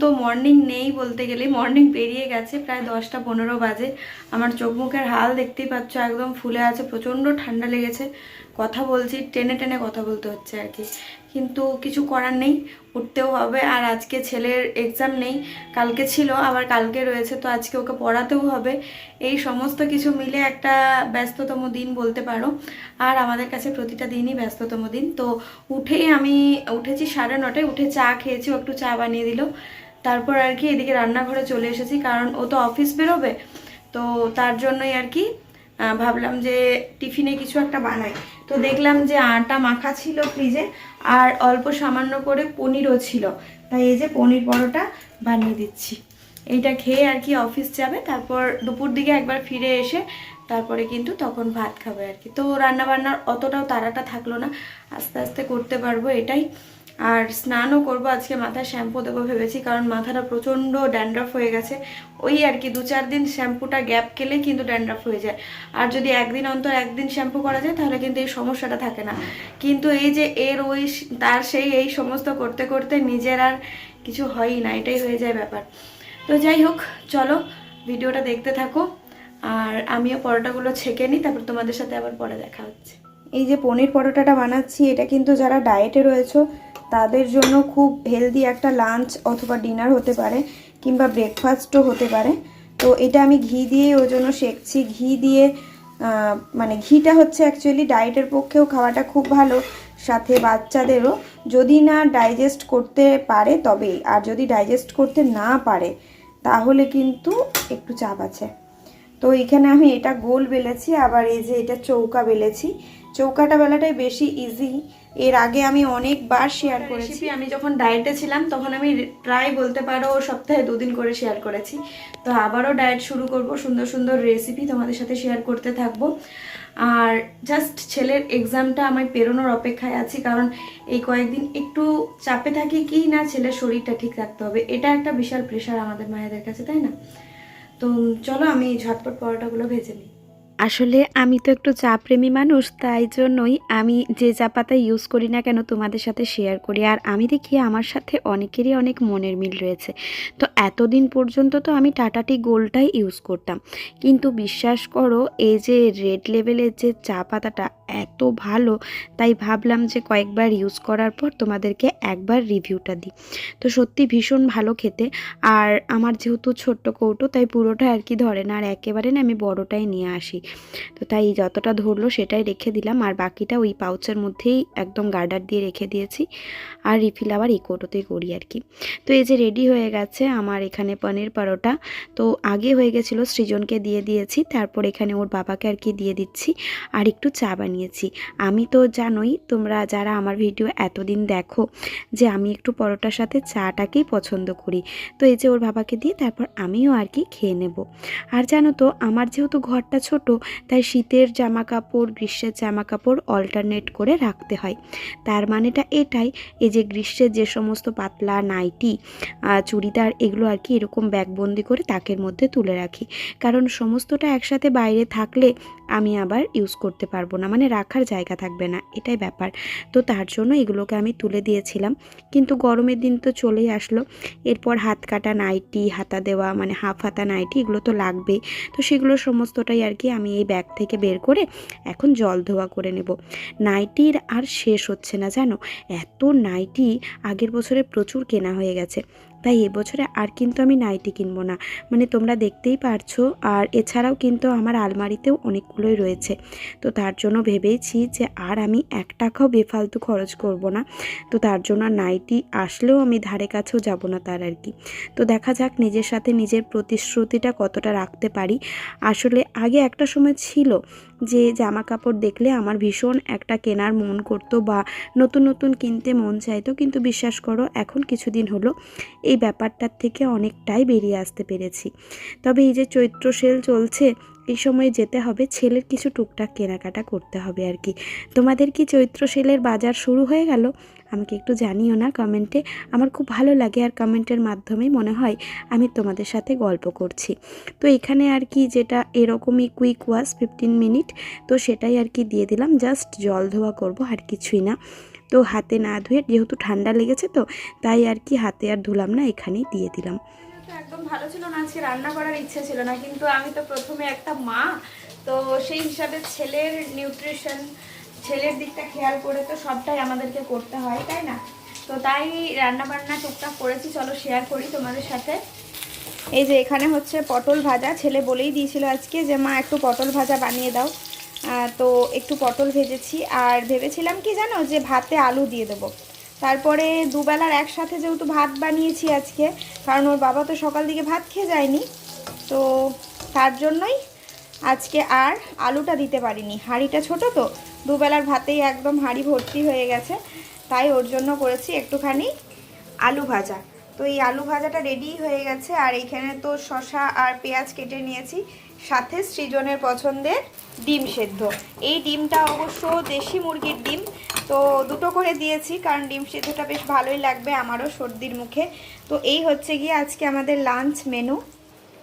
তো মর্নিং নেই বলতে গেলে। মর্নিং পেরিয়ে গেছে, প্রায় দশটা পনেরো বাজে। আমার চোখ মুখের হাল দেখতেই পাচ্ছ, একদম ফুলে আছে, প্রচণ্ড ঠান্ডা লেগেছে। কথা বলছি, টেনে টেনে কথা বলতে হচ্ছে আর কি। কিন্তু কিছু করার নেই, উঠতেও হবে। আর আজকে ছেলের এক্সাম নেই, কালকে ছিল, আবার কালকে রয়েছে, তো আজকে ওকে পড়াতেও হবে। এই সমস্ত কিছু মিলে একটা ব্যস্ততম দিন বলতে পারো। আর আমাদের কাছে প্রতিটা দিনই ব্যস্ততম দিন। তো উঠেই আমি উঠেছি সাড়ে নটায়, উঠে চা খেয়েছি একটু চা বানিয়ে দিল। তারপর আর কি এদিকে রান্নাঘরে চলে এসেছি, কারণ ও তো অফিস বেরোবে। তো তার জন্যই আর কি ভাবলাম যে টিফিনে কিছু একটা বানাই। তো দেখলাম যে আটা মাখা ছিল ফ্রিজে আর অল্প সামান্য করে পনিরও ছিল। তাই এই যে পনির পরোটা বানিয়ে দিচ্ছি। এইটা খেয়ে আর কি অফিস যাবে, তারপর দুপুর দিকে একবার ফিরে এসে তারপরে কিন্তু তখন ভাত খাবে আর কি। তো রান্নাবান্নার অতটাও তাড়াটা থাকল না, আস্তে আস্তে করতে পারব এটাই। আর স্নানও করব, আজকে মাথায় শ্যাম্পু দেবো ভেবেছি, কারণ মাথাটা প্রচণ্ড ড্যান্ড্রফ হয়ে গেছে। ওই আর কি, দু চার দিন শ্যাম্পুটা গ্যাপ গেলে কিন্তু ড্যান্ড্রফ হয়ে যায়। আর যদি একদিন অন্তর একদিন শ্যাম্পু করা যায়, তাহলে কিন্তু এই সমস্যাটা থাকে না। কিন্তু এই যে এর ওই তার সেই এই সমস্ত করতে করতে নিজের আর কিছু হয়ই না, এটাই হয়ে যায় ব্যাপার। তো যাই হোক, চলো ভিডিওটা দেখতে থাকো, আর আমিও পরোটাগুলো ছেঁকে নিই, তারপর তোমাদের সাথে আবার পরে দেখা হচ্ছে। এই যে পনির পরোটাটা বানাচ্ছি, এটা কিন্তু যারা ডায়েটে রয়েছে তাদের জন্য খুব হেলদি একটা লাঞ্চ অথবা ডিনার হতে পারে, কিংবা ব্রেকফাস্টও হতে পারে। তো এটা আমি ঘি দিয়েই ওই জন্য শেখছি ঘি দিয়ে মানে ঘিটা হচ্ছে অ্যাকচুয়ালি ডায়েটের পক্ষেও খাওয়াটা খুব ভালো, সাথে বাচ্চাদেরও। যদি না ডাইজেস্ট করতে পারে তবেই, আর যদি ডাইজেস্ট করতে না পারে, তাহলে কিন্তু একটু চাপ আছে। তো এখানে আমি এটা গোল বেলেছি, আবার এই যে এটা চৌকা বেলেছি। চৌকাটা বেলাটাই বেশি ইজি এর আগে আমি অনেকবার শেয়ার করেছি। আমি যখন ডায়েটে ছিলাম তখন আমি প্রায় বলতে পারো সপ্তাহে দুদিন করে শেয়ার করেছি। তো আবারও ডায়েট শুরু করব সুন্দর সুন্দর রেসিপি তোমাদের সাথে শেয়ার করতে থাকব। আর জাস্ট ছেলের এক্সামটা আমি পেরোনোর অপেক্ষায় আছি কারণ এই কয়েকদিন একটু চাপে থাকি কি না ছেলের শরীরটা ঠিক রাখতে হবে এটা একটা বিশাল প্রেশার আমাদের মায়েদের কাছে তাই না? তো চলো আমি ঝটপট পরোটাগুলো ভেজে নিই। আসলে আমি তো একটু চা প্রেমী মানুষ, তাই জন্যই আমি যে চা পাতা ইউজ করি না কেন তোমাদের সাথে শেয়ার করি। আর আমি দেখি আমার সাথে অনেকেরই অনেক মনের মিল রয়েছে। তো এতদিন পর্যন্ত তো আমি টাটাটি গোলটাই ইউজ করতাম। কিন্তু বিশ্বাস করো, এই যে রেড লেভেলের যে চা পাতাটা এত ভালো, তাই ভাবলাম যে কয়েকবার ইউজ করার পর তোমাদেরকে একবার রিভিউটা দিই। তো সত্যি ভীষণ ভালো খেতে। আর আমার যেহেতু ছোট্ট কৌটো, তাই পুরোটা আর কি ধরে না, আর একেবারে না আমি বড়টাই নিয়ে আসি। তো তাই যতটা ধরলো সেটাই রেখে দিলাম, আর বাকিটা ওই পাউচের মধ্যেই একদম গার্ডার দিয়ে রেখে দিয়েছি। আর রিফিল আবার এই কৌটোতেই করি আর কি। তো এই যে রেডি হয়ে গেছে আমার এখানে পনির পরোটা। তো আগে হয়ে গেছিল সৃজনকে দিয়ে দিয়েছি, তারপর এখানে ওর বাবাকে আর কি দিয়ে দিচ্ছি, আর একটু চা বানিয়েছি। আমি তো জানোই তোমরা যারা আমার ভিডিও এতদিন দেখো যে আমি একটু পরোটার সাথে চাটাকেই পছন্দ করি। তো এই যে ওর বাবাকে দিয়ে তারপর আমিও আর কি খেয়ে নেব। আর জানো তো আমার যেহেতু ঘরটা ছোট তাই শীতের জামা কাপড় গ্রীষ্মের জামা কাপড় অল্টারনেট করে রাখতে হয়। তার মানেটা এটাই, এই যে গ্রীষ্মের যে সমস্ত পাতলা নাইটি চুড়িদার, এগুলো আর কি এরকম ব্যাগবন্দি করে তাকের মধ্যে তুলে রাখি। কারণ সমস্তটা একসাথে বাইরে থাকলে আমি আবার ইউজ করতে পারব না মানে রাখার জায়গা থাকবে না, এটাই ব্যাপার। তো তার জন্য এগুলোকে আমি তুলে দিয়েছিলাম। কিন্তু গরমের দিন তো চলেই আসলো। এরপর হাত কাটা নাইটি, হাতা দেওয়া মানে হাফ হাতা নাইটি, এগুলো তো লাগবেই। তো সেগুলো সমস্তটাই আর কি আমি এই ব্যাগ থেকে বের করে এখন জল ধোয়া করে নেব। নাইটির আর শেষ হচ্ছে না, জানো? এত নাইটি আগের বছরে প্রচুর কেনা হয়ে গেছে। তাই এবছরে আর কিন্তু আমি নাইটি কিনবো না। মানে তোমরা দেখতেই পারছ, আর এছাড়াও কিন্তু আমার আলমারিতেও অনেকগুলোই রয়েছে। তো তার জন্য ভেবেছি যে আর আমি এক টাকাও বেফালতু খরচ করব না। তো তার জন্য নাইটি আসলেও আমি ধারে কাছেও যাব না তার আর কি। তো দেখা যাক নিজের সাথে নিজের প্রতিশ্রুতিটা কতটা রাখতে পারি। আসলে আগে একটা সময় ছিল যে জামা কাপড় দেখলে আমার ভীষণ একটা কেনার মন করতো বা নতুন নতুন কিনতে মন চাইতো। কিন্তু বিশ্বাস করো, এখন কিছুদিন হলো এই ব্যাপারটার থেকে অনেকটাই বেরিয়ে আসতে পেরেছি। তবে এই যে চৈত্র সেল চলছে, এই সময়ে যেতে হবে, ছেলের কিছু টুকটাক কেনাকাটা করতে হবে আর কি। তোমাদের কি চৈত্র সেলের বাজার শুরু হয়ে গেল? আমাকে একটু জানিও না কমেন্টে আমার খুব ভালো লাগে আর কমেন্টের মাধ্যমে মনে হয় আমি তোমাদের সাথে গল্প করছি। তো এখানে আর কি যেটা এরকমই কুইক ওয়াশ ফিফটিন মিনিট তো সেটাই আর কি দিয়ে দিলাম। জাস্ট জল ধোয়া করব, আর কিছুই না। তো হাতে না ধুয়ে যেহেতু ঠান্ডা লেগেছে তো, তাই আর কি হাতে আর ধুলাম না, এখানেই দিয়ে দিলাম। একদম ভালো ছিল না, আজকে রান্না করার ইচ্ছা ছিল না। কিন্তু আমি তো প্রথমে একটা মা, তো সেই হিসাবে ছেলের নিউট্রিশন ছেলের দিকটা খেয়াল করে তো সবটাই আমাদেরকে করতে হয়, তাই না? তো তাই রান্না বান্না টুকটাক করেছি, চলো শেয়ার করি তোমাদের সাথে। এই যে এখানে হচ্ছে পটল ভাজা, ছেলে বলেই দিয়েছিল আজকে যে, মা, একটু পটল ভাজা বানিয়ে দাও। তো একটু পটল ভেজেছি, আর ভেবেছিলাম কি জানো যে, ভাতে আলু দিয়ে দেবো। তারপরে দুবেলার একসাথে যেহেতু ভাত বানিয়েছি আজকে, কারণ ওর বাবা তো সকাল দিকে ভাত খেয়ে যায়নি, তো তার জন্যই আজকে আর আলুটা দিতে পারিনি। হাঁড়িটা ছোট তো দুবেলার ভাতেই একদম হাঁড়ি ভর্তি হয়ে গেছে, তাই ওর জন্য করেছি একটুখানি আলু ভাজা। তো এই আলু ভাজাটা রেডি হয়ে গেছে, আর এইখানে তো শশা আর পেঁয়াজ কেটে নিয়েছি, সাথে সৃজনের পছন্দের ডিম সেদ্ধ। এই ডিমটা অবশ্য দেশি মুরগির ডিম, তো দুটো করে দিয়েছি, কারণ ডিম সেদ্ধটা বেশ ভালোই লাগবে আমারও সর্দির মুখে। তো এই হচ্ছে গিয়ে আজকে আমাদের লাঞ্চ মেনু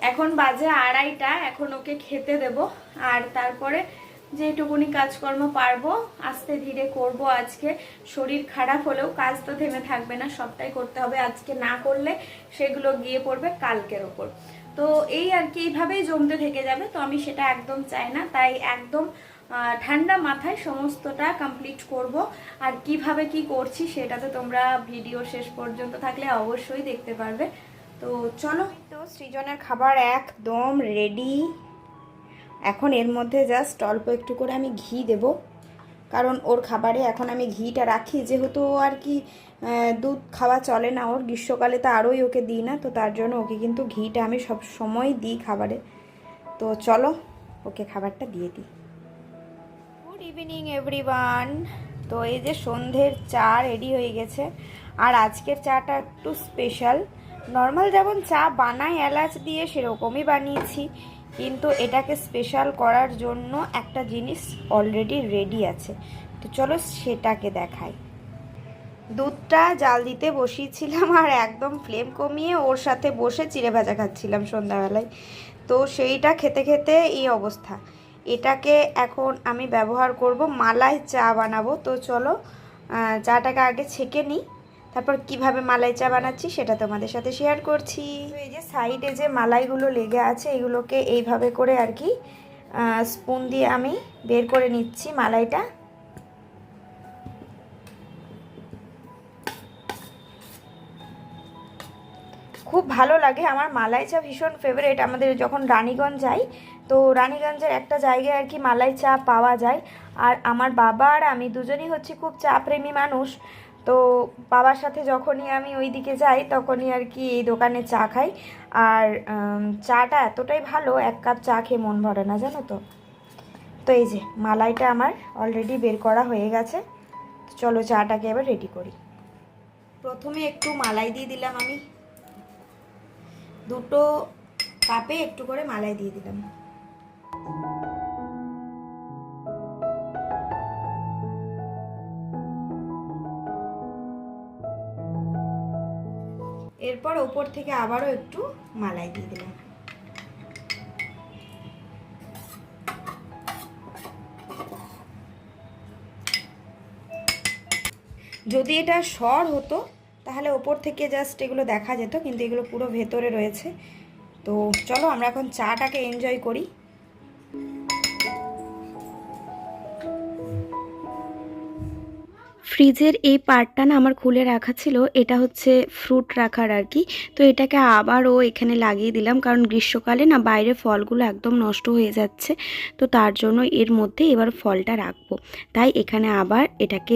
এখন বাজে আড়াইটা, এখন ওকে খেতে দেব, আর তারপরে যেটুকুনি কাজকর্ম পারব, আস্তে ধীরে করব আজকে। শরীর খারাপ হলেও কাজ তো থেমে থাকবে না, সবটাই করতে হবে। আজকে না করলে সেগুলো গিয়ে পড়বে কালকের ওপর। তো এই আর কি, এইভাবেই জমতে থেকে যাবে। তো আমি সেটা একদম চাই না। তাই একদম ঠান্ডা মাথায় সমস্তটা কমপ্লিট করব। আর কীভাবে কি করছি সেটা তো তোমরা ভিডিও শেষ পর্যন্ত থাকলে অবশ্যই দেখতে পারবে। তো চলো। তো সৃজনের খাবার একদম রেডি এখন এর মধ্যে জাস্ট অল্প একটু করে আমি ঘি দেব। কারণ ওর খাবারে এখন আমি ঘিটা রাখি, যেহেতু আর কি দুধ খাওয়া চলে না, ওর গ্রীষ্মকালে তো আরোই ওকে দিই না, তো তার জন্য ওকে কিন্তু ঘিটা আমি সব সময় দিই খাবারে। তো চলো, ওকে খাবারটা দিয়ে দিই। গুড ইভিনিং এভরিওয়ান তো এই যে সন্ধ্যের চা রেডি হয়ে গেছে, আর আজকের চাটা একটু স্পেশাল নর্মাল যেমন চা বানাই, এলাচ দিয়ে সেরকমই বানিয়েছি। কিন্তু এটাকে স্পেশাল করার জন্য একটা জিনিস অলরেডি রেডি আছে। তো চলো সেটাকে দেখাই। দুধটা জাল দিতে বসিয়েছিলাম আর একদম ফ্লেম কমিয়ে ওর সাথে বসে চিড়ে ভাজা খাচ্ছিলাম সন্ধ্যাবেলায়। তো সেইটা খেতে খেতে এই অবস্থা। এটাকে এখন আমি ব্যবহার করব মালাই চা বানাবো। তো চলো চাটাকে আগে ছেঁকে নিই। তারপর কীভাবে মালাই চা বানাচ্ছি সেটা তোমাদের সাথে শেয়ার করছি। এই যে সাইডে যে মালাইগুলো লেগে আছে, এগুলোকে এইভাবে করে আর কি স্পুন দিয়ে আমি বের করে নিচ্ছি মালাইটা। খুব ভালো লাগে, আমার মালাই চা ভীষণ ফেভারিট আমাদের যখন রানীগঞ্জ যাই, তো রানীগঞ্জের একটা জায়গায় আর কি মালাই চা পাওয়া যায়। আর আমার বাবা আর আমি দুজনই হচ্ছে খুব চা প্রেমী মানুষ। তো বাবার সাথে যখনই আমি ওই দিকে যাই, তখনই আর কি এই দোকানে চা খাই। আর চাটা এতটাই ভালো, এক কাপ চা খেয়ে মন ভরে না, জানো তো? তো এই যে, মালাইটা আমার অলরেডি বের করা হয়ে গেছে। চলো চাটাকে এবার রেডি করি। প্রথমে একটু মালাই দিয়ে দিলাম আমি। দুটো কাপে একটু করে মালাই দিয়ে দিলাম। এরপর ওপর থেকে আবারও একটু মালাই দিয়ে দিলাম। যদি এটা সর হতো, তাহলে ওপর থেকে জাস্ট এগুলো দেখা যেত, কিন্তু এগুলো পুরো ভেতরে রয়েছে। তো চলো আমরা এখন চাটাকে এনজয় করি। ফ্রিজের এই পার্টটা না আমার খুলে রাখা ছিল, এটা হচ্ছে ফ্রুট রাখার আর কি। তো এটাকে আবারও এখানে লাগিয়ে দিলাম, কারণ গ্রীষ্মকালে না বাইরে ফলগুলো একদম নষ্ট হয়ে যাচ্ছে। তো তার জন্য এর মধ্যে এবার ফলটা রাখব। তাই এখানে আবার এটাকে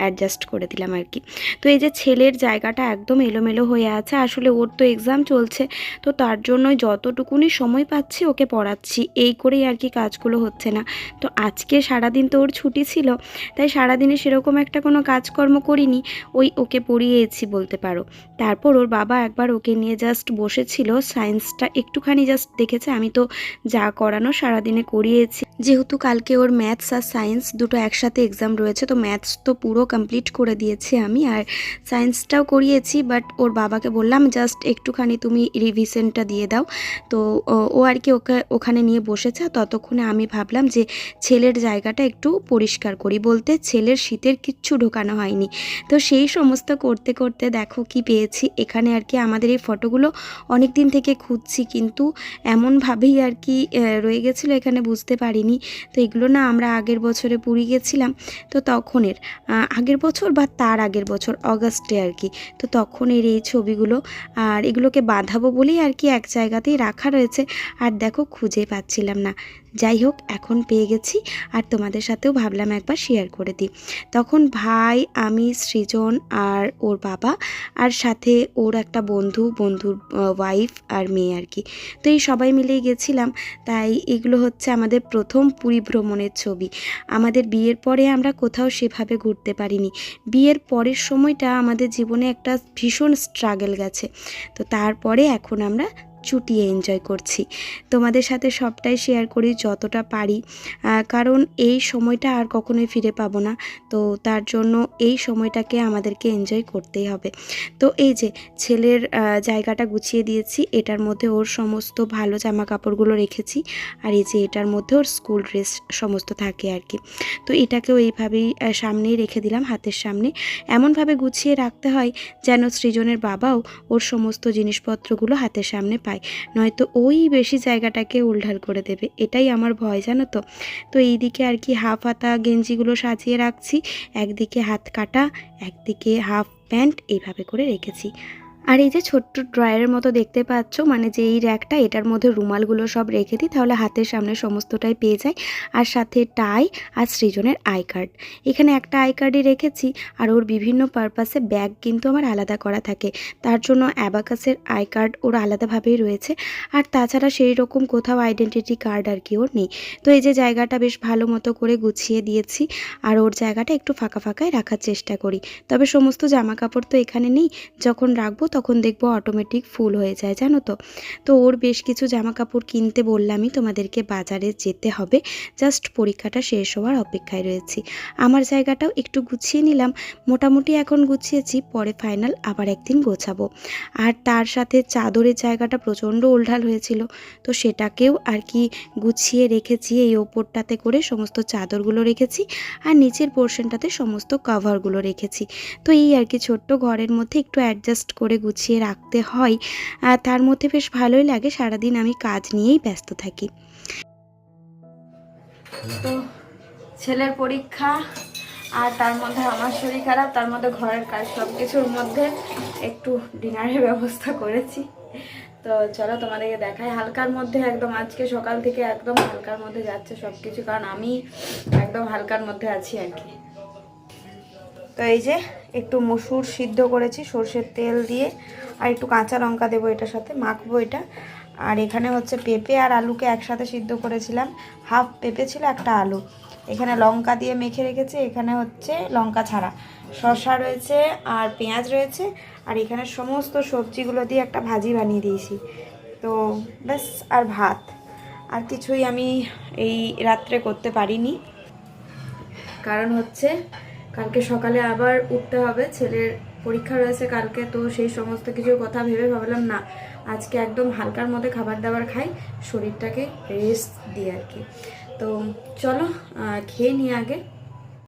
অ্যাডজাস্ট করে দিলাম আর কি। তো এই যে ছেলের জায়গাটা একদম এলোমেলো হয়ে আছে, আসলে ওর তো এক্সাম চলছে। তো তার জন্যই যতটুকুনি সময় পাচ্ছি ওকে পড়াচ্ছি, এই করেই আর কি কাজগুলো হচ্ছে না। তো আজকে সারাদিন তো ওর ছুটি ছিল, তাই সারাদিনে সেরকম একটা কোনো কাজকর্ম করিনি, ওই ওকে পড়িয়েছি বলতে পারো। তারপর ওর বাবা একবার ওকে নিয়ে জাস্ট বসেছিল সায়েন্সটা একটুখানি জাস্ট দেখেছে, আমি তো যা করানো সারাদিনে করিয়েছি। যেহেতু কালকে ওর ম্যাথস আর সায়েন্স দুটো একসাথে এক্সাম রয়েছে, তো ম্যাথস তো পুরো কমপ্লিট করে দিয়েছি আমি, আর সায়েন্সটাও করিয়েছি বাট ওর বাবাকে বললাম জাস্ট একটুখানি তুমি রিভিশনটা দিয়ে দাও। তো ও- ও আর কি ওকে, ওখানে নিয়ে বসেছে ততক্ষণে আমি ভাবলাম যে ছেলের জায়গাটা একটু পরিষ্কার করি বলতে, ছেলের শীতের কিচ্ছু ঢোকানো হয়নি। তো সেই সমস্ত করতে করতে দেখো কি পেয়েছি। এখানে আর কি আমাদের এই ফটোগুলো অনেক দিন থেকে খুঁজছি, কিন্তু এমনভাবেই আর কি রয়ে গেছিল এখানে বুঝতে পারিনি। তো এগুলো না আমরা আগের বছরে পুরী গেছিলাম, তো তখনের আগের বছর বা তার আগের বছর, অগাস্টে আর কি, তো তখনের এই ছবিগুলো, আর এগুলোকে বাঁধাবো বলেই আর কি এক জায়গাতেই রাখা রয়েছে। আর দেখো খুঁজে পাচ্ছিলাম না। যাই হোক, এখন পেয়ে গেছি আর তোমাদের সাথেও ভাবলাম একবার শেয়ার করে দিই। তখন ভাই, আমি, সৃজন আর ওর বাবা আর সাথে ওর একটা বন্ধু, বন্ধুর ওয়াইফ আর মেয়ে আর কি। তো এই সবাই মিলেই গেছিলাম। তাই এগুলো হচ্ছে আমাদের প্রথম পুরী ভ্রমণের ছবি। আমাদের বিয়ের পরে আমরা কোথাও সেভাবে ঘুরতে পারিনি। বিয়ের পরের সময়টা আমাদের জীবনে একটা ভীষণ স্ট্রাগল গেছে। তো তারপরে এখন আমরা চুটিয়ে এনজয় করছি। তোমাদের সাথে সবটাই শেয়ার করি যতটা পারি। কারণ এই সময়টা আর কখনোই ফিরে পাবো না। তো তার জন্য এই সময়টাকে আমাদেরকে এনজয় করতেই হবে। তো এই যে ছেলের জায়গাটা গুছিয়ে দিয়েছি, এটার মধ্যে ওর সমস্ত ভালো জামা কাপড়গুলো রেখেছি। আর এই যে এটার মধ্যে ওর স্কুল ড্রেস সমস্ত থাকে আর কি। তো এটাকেও এইভাবেই সামনেই রেখে দিলাম, হাতের সামনে। এমনভাবে গুছিয়ে রাখতে হয় যেন সৃজনের বাবাও ওর সমস্ত জিনিসপত্রগুলো হাতের সামনে পায়। নয়তো ওই বেশি জায়গাটাকে উলঢাল করে দেবে। এটাই আমার ভয়, জানো তো? তো এইদিকে আর কি হাফ হাতা গেঞ্জিগুলো সাজিয়ে রাখছি। একদিকে হাত কাটা, একদিকে হাফ প্যান্ট এইভাবে করে রেখেছি। আর এই যে ছোট্ট ড্রয়ারের মতো দেখতে পাচ্ছ মানে যে এই র্যাকটা, এটার মধ্যে রুমালগুলো সব রেখে দিই, তাহলে হাতের সামনে সমস্তটাই পেয়ে যায়। আর সাথে টাই আর সৃজনের আই কার্ড। এখানে একটা আই কার্ডই রেখেছি, আর ওর বিভিন্ন পারপাসে ব্যাগ কিন্তু আমার আলাদা করা থাকে। তার জন্য অ্যাবাকাসের আই কার্ড ওর আলাদাভাবেই রয়েছে। আর তাছাড়া সেই রকম কোথাও আইডেন্টিটি কার্ড আর কি ওর নেই। তো এই যে জায়গাটা বেশ ভালো মতো করে গুছিয়ে দিয়েছি, আর ওর জায়গাটা একটু ফাঁকা ফাঁকায় রাখার চেষ্টা করি। তবে সমস্ত জামা কাপড় তো এখানে নেই। যখন রাখব তখন দেখব অটোমেটিক ফুল হয়ে যায়, জানো তো? তো ওর বেশ কিছু জামা কাপড় কিনতে বললামই তোমাদেরকে বাজারে যেতে হবে। জাস্ট পরীক্ষাটা শেষ হওয়ার অপেক্ষায় রয়েছি। আমার জায়গাটাও একটু গুছিয়ে নিলাম। মোটামুটি এখন গুছিয়েছি, পরে ফাইনাল আবার একদিন গোছাবো। আর তার সাথে চাদরের জায়গাটা প্রচণ্ড ওলঢাল হয়েছিল, তো সেটাকেও আর কি গুছিয়ে রেখেছি। এই ওপরটাতে করে সমস্ত চাদরগুলো রেখেছি আর নিচের পোর্শনটাতে সমস্ত কভারগুলো রেখেছি। তো এই আর কি ছোট্ট ঘরের মধ্যে একটু অ্যাডজাস্ট করে গুছিয়ে রাখতে হয়। আর তার মধ্যে বেশ ভালোই লাগে, সারাদিন আমি কাজ নিয়েই ব্যস্ত থাকি। তো ছেলের পরীক্ষা, আর তার মধ্যে আমার শরীর খারাপ, তার মধ্যে ঘরের কাজ সব কিছুর মধ্যে একটু ডিনারের ব্যবস্থা করেছি। তো চলো তোমাদেরকে দেখাই, হালকার মধ্যে একদম আজকে সকাল থেকে একদম হালকার মধ্যে যাচ্ছে সব কিছু কারণ আমি একদম হালকার মধ্যে আছি আর কি। তো এই যে একটু মসুর সিদ্ধ করেছি, সর্ষের তেল দিয়ে, আর একটু কাঁচা লঙ্কা দেবো এটার সাথে, মাখবো এটা। আর এখানে হচ্ছে পেঁপে আর আলুকে একসাথে সিদ্ধ করেছিলাম, হাফ পেঁপে ছিল, একটা আলু। এখানে লঙ্কা দিয়ে মেখে রেখেছে, এখানে হচ্ছে লঙ্কা ছাড়া। শসা রয়েছে আর পেঁয়াজ রয়েছে, আর এখানে সমস্ত সবজিগুলো দিয়ে একটা ভাজি বানিয়ে দিয়েছি। তো ব্যাস, আর ভাত। আর কিছুই আমি এই রাত্রে করতে পারিনি। কারণ হচ্ছে কালকে সকালে আবার উঠতে হবে, ছেলের পরীক্ষা রয়েছে কালকে, তো সেই সমস্ত কিছুর কথা ভেবে ভাবলাম, না, আজকে একদম হালকার মধ্যে খাবার দাবার খাই, শরীরটাকে রেস্ট দিই আর কি। তো চলো খেয়ে নিয়ে আগে।